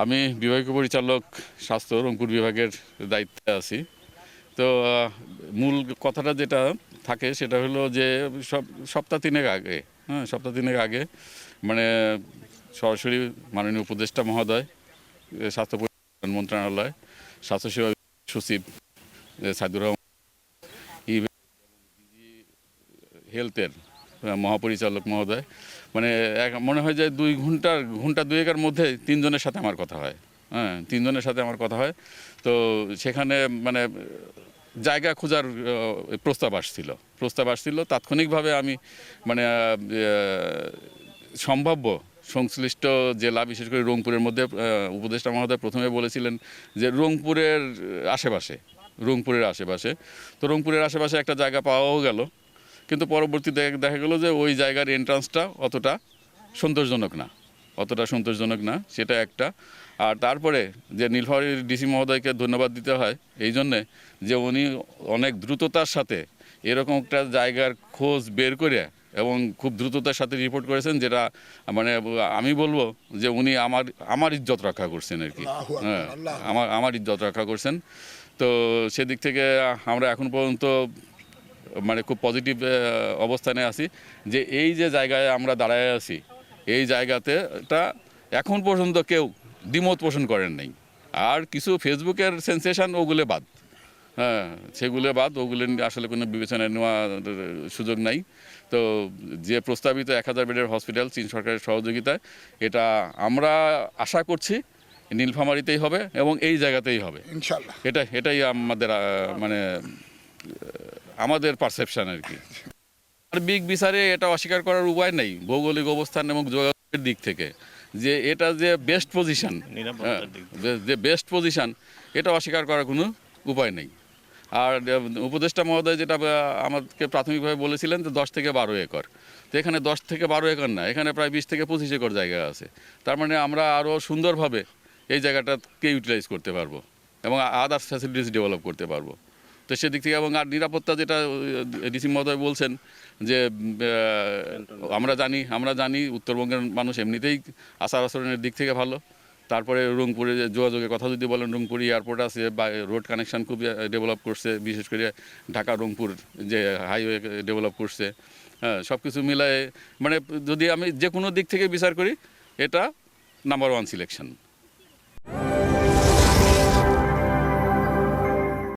আমি বিভাগীয় পরিচালক স্বাস্থ্য রংপুর বিভাগের দায়িত্বে আছি। তো মূল কথাটা যেটা থাকে সেটা হলো যে সব, সপ্তাহ তিনেক আগে হ্যাঁ সপ্তাহ তিনেক আগে মানে সরাসরি মাননীয় উপদেষ্টা মহোদয়, স্বাস্থ্য পরিবার মন্ত্রণালয় স্বাস্থ্যসেবা সচিব সাইদুর রহমান হেলথের মহাপরিচালক মহোদয় মানে মনে হয় যে দুই ঘণ্টার, ঘণ্টা দুয়েকের মধ্যে তিনজনের সাথে আমার কথা হয়। হ্যাঁ তিনজনের সাথে আমার কথা হয়। তো সেখানে মানে জায়গা খোঁজার প্রস্তাব আসছিল। প্রস্তাব আসছিল, তাৎক্ষণিকভাবে আমি মানে সম্ভাব্য সংশ্লিষ্ট জেলা, বিশেষ করে রংপুরের মধ্যে উপদেষ্টা মহোদয় প্রথমে বলেছিলেন যে রংপুরের আশেপাশে রংপুরের আশেপাশে। তো রংপুরের আশেপাশে একটা জায়গা পাওয়াও গেল। কিন্তু পরবর্তীতে দেখা গেলো যে ওই জায়গার এন্ট্রান্সটা অতটা সন্তোষজনক না। অতটা সন্তোষজনক না সেটা একটা। আর তারপরে যে নীলফামারীর ডিসি মহোদয়কে ধন্যবাদ দিতে হয় এই জন্যে যে উনি অনেক দ্রুততার সাথে এরকম একটা জায়গার খোঁজ বের করে এবং খুব দ্রুততার সাথে রিপোর্ট করেছেন যেটা মানে আমি বলব যে উনি আমার আমার ইজ্জত রক্ষা করছেন আর কি। হ্যাঁ আমার আমার ইজ্জত রক্ষা করছেন। তো সেদিক থেকে আমরা এখন পর্যন্ত মানে খুব পজিটিভ অবস্থানে আছি যে এই যে জায়গায় আমরা দাঁড়ায় আছি এই জায়গাতে এটা এখন পর্যন্ত কেউ দ্বিমত পোষণ করেন নাই। আর কিছু ফেসবুকের সেন্সেশন ওগুলো বাদ। হ্যাঁ সেগুলো বাদ ওগুলো আসলে কোনো বিবেচনায় নেওয়ার সুযোগ নাই। তো যে প্রস্তাবিত এক হাজার বেডের হসপিটাল চীন সরকারের সহযোগিতায় এটা আমরা আশা করছি নীলফামারিতেই হবে এবং এই জায়গাতেই হবে। ইনশাল্লাহ। এটা এটাই আমাদের মানে আমাদের পারসেপশন আর কি। আর বিগ বিচারে এটা অস্বীকার করার উপায় নেই ভৌগোলিক অবস্থান এবং যোগাযোগের দিক থেকে। যে এটা যে বেস্ট পজিশন দিক যে বেস্ট পজিশন এটা অস্বীকার করার কোনো উপায় নেই। আর উপদেষ্টা মহোদয় যেটা আমাকে প্রাথমিকভাবে বলেছিলেন যে দশ থেকে বারো একর। তো এখানে দশ থেকে বারো একর না এখানে প্রায় বিশ থেকে পঁচিশ একর জায়গা আছে। তার মানে আমরা আরও সুন্দরভাবে এই জায়গাটাকে ইউটিলাইজ করতে পারব এবং আদার্স ফ্যাসিলিটিস ডেভেলপ করতে পারব। তো সেদিক থেকে এবং আর নিরাপত্তা যেটা ডিসি মহোদয় বলছেন যে আমরা জানি আমরা জানি উত্তরবঙ্গের মানুষ এমনিতেই আচার আচরণের দিক থেকে ভালো। তারপরে রংপুরে যোগাযোগের কথা যদি বলেন রংপুর এয়ারপোর্ট আছে, বা রোড কানেকশন খুব ডেভেলপ করছে, বিশেষ করে ঢাকা, রংপুর যে হাইওয়ে ডেভেলপ করছে হ্যাঁ সব কিছু মিলায়ে মানে যদি আমি যে কোনো দিক থেকে বিচার করি, এটা নাম্বার ওয়ান সিলেকশন